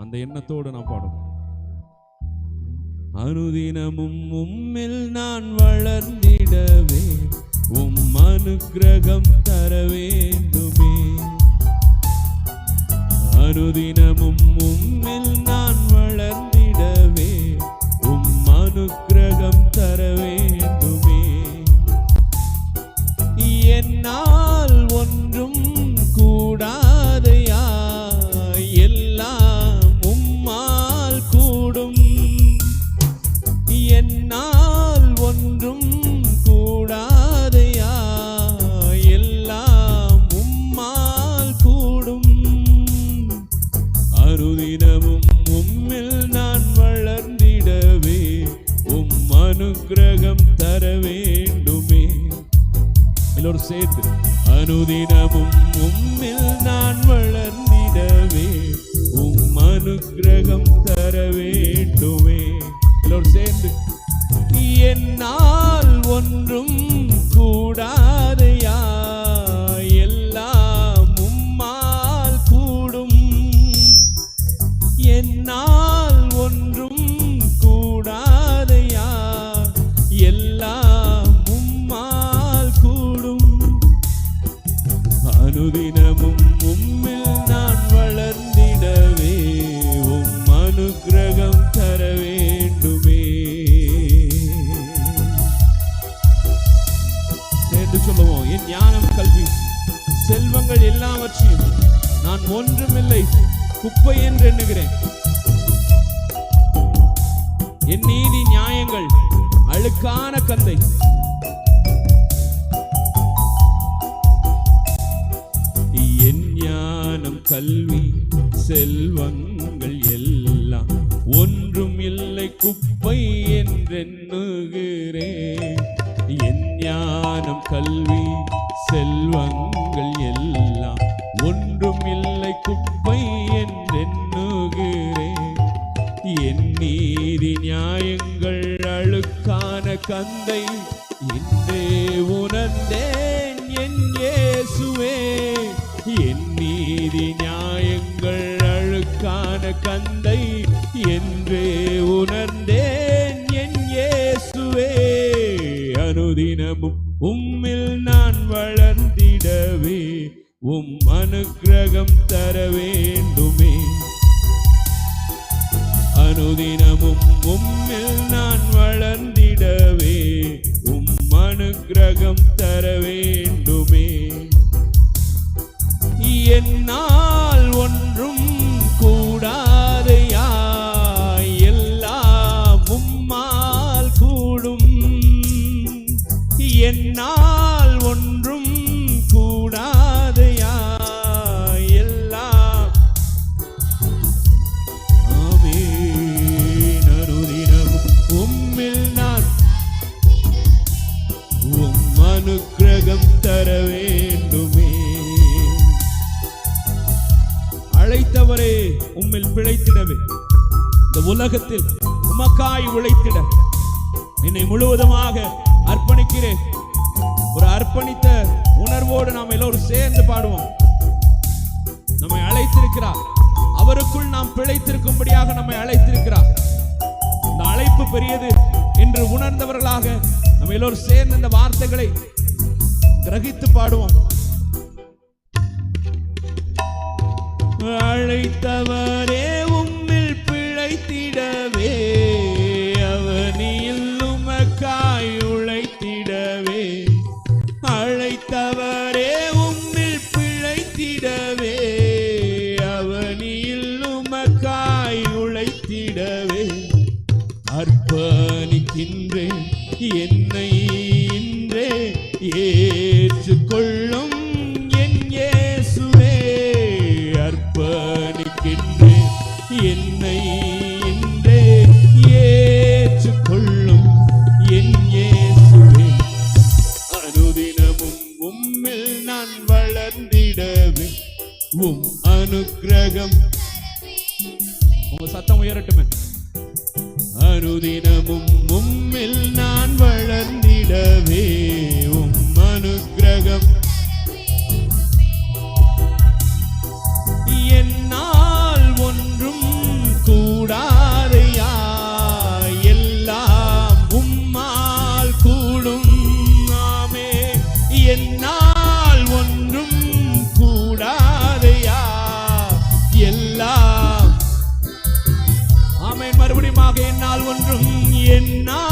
அந்த எண்ணத்தோடு நான் பாடுவோம் அனுதினமும் உம்மில் நான் வளர்ந்திடவே உம் அனுக்கிரகம் தர வேண்டுமே. அனுதின தினமும் உம்மில் நான் வளர்ந்திடவே உம் அனுகிரகம் தர வேண்டுமே எல்லோரும் சேர்த்து அனுதினமும் உம்மில் நான் வளர்ந்திடவே உம் அனுகிரகம் தர வேண்டுமே எல்லோரும் சேர்ந்து என்ன நான் ஒன்றுமில்லை. குப்பை என்று எண்ணுகிறேன். என் நீதி நியாயங்கள் அழுக்கான கந்தை. என் ஞானம் கல்வி செல்வங்கள் எல்லாம் ஒன்றும் இல்லை குப்பை என்றெண்ணுகிறேன். என் ஞானம் கல்வி செல்வங்கள் தந்தை இன்றே உணர்ந்தேன் என் இயேசுவே. என் நீதி நியாயங்கள் அழுக்கான கந்தை என்றே உணர்ந்தேன் என் இயேசுவே. அனுதினமும் உம்மில் நான் வளர்ந்திடவே உம் அனுக்கிரகம் தர வேண்டுமே அனுதினமும் உம்மில் நான் வளர்ந்திடவே அனுக்கிரகம் தர வேண்டுமே. என்னால் தர வேண்டுமே அழைத்தவரே உம்மில் பிழைத்திடவே. இந்த உலகத்தில் உமக்காய் உழைத்திட. என்னை முழுவதுமாக அர்ப்பணிக்கிறேன். ஒரு அர்ப்பணித்த உணர்வோடு நாம் எல்லோரும் சேர்ந்து பாடுவோம். நம்மை அழைத்திருக்கிறார். அவருக்குள் நாம் பிழைத்திருக்கும்படியாக நம்மை அழைத்திருக்கிறார். இந்த அழைப்பு பெரியது என்று உணர்ந்தவர்களாக நம்ம எல்லோரும் சேர்ந்து இந்த வார்த்தைகளை கிரகித்து பாடுவோம். அழைத்தவரே உம்மில் பிழைத்திடவே அவனியில் உமக்காய் உழைத்திடவே. அழைத்தவரே உம்மில் பிழைத்திடவே அவனியில் உமக்காய் உழைத்திடவே. அர்ப்பணிக்கின்றேன் என்னை இன்றே ஏற்றுக்கொள்ளும் என் இயேசுவே அர்ப்பணிக்கின்றேன் என்னை இன்றே ஏற்றுக்கொள்ளும் என் இயேசுவே. அனுதினமும் உம்மில் நான் வளர்ந்திடவே உம் அனுக்கிரகம் உங்க சத்தம் உயரட்டுமே. அனுதினமும் உம்மில் நான் வளர்ந்திடவே അനുഗ്രഹം എന്നാൽ ഒന്നും കൂടാതെയാ എല്ലാം ഉമ്മാൽ കൂടും നാമേ എന്നാൽ ഒന്നും കൂടാതെയാ എല്ലാം ആമേ മറുപടിയുമാക എന്നാൽ ഒന്നും എന്നാൽ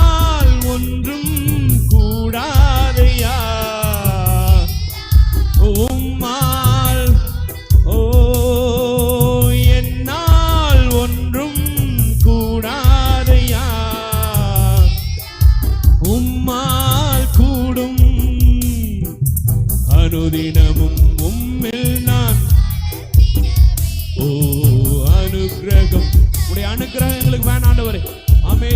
அனுதினமும் உம்மில் நான். ஓ அனுகிரகம் உடைய அனுகிரகம் எங்களுக்கு வேணாண்டவரே. அமே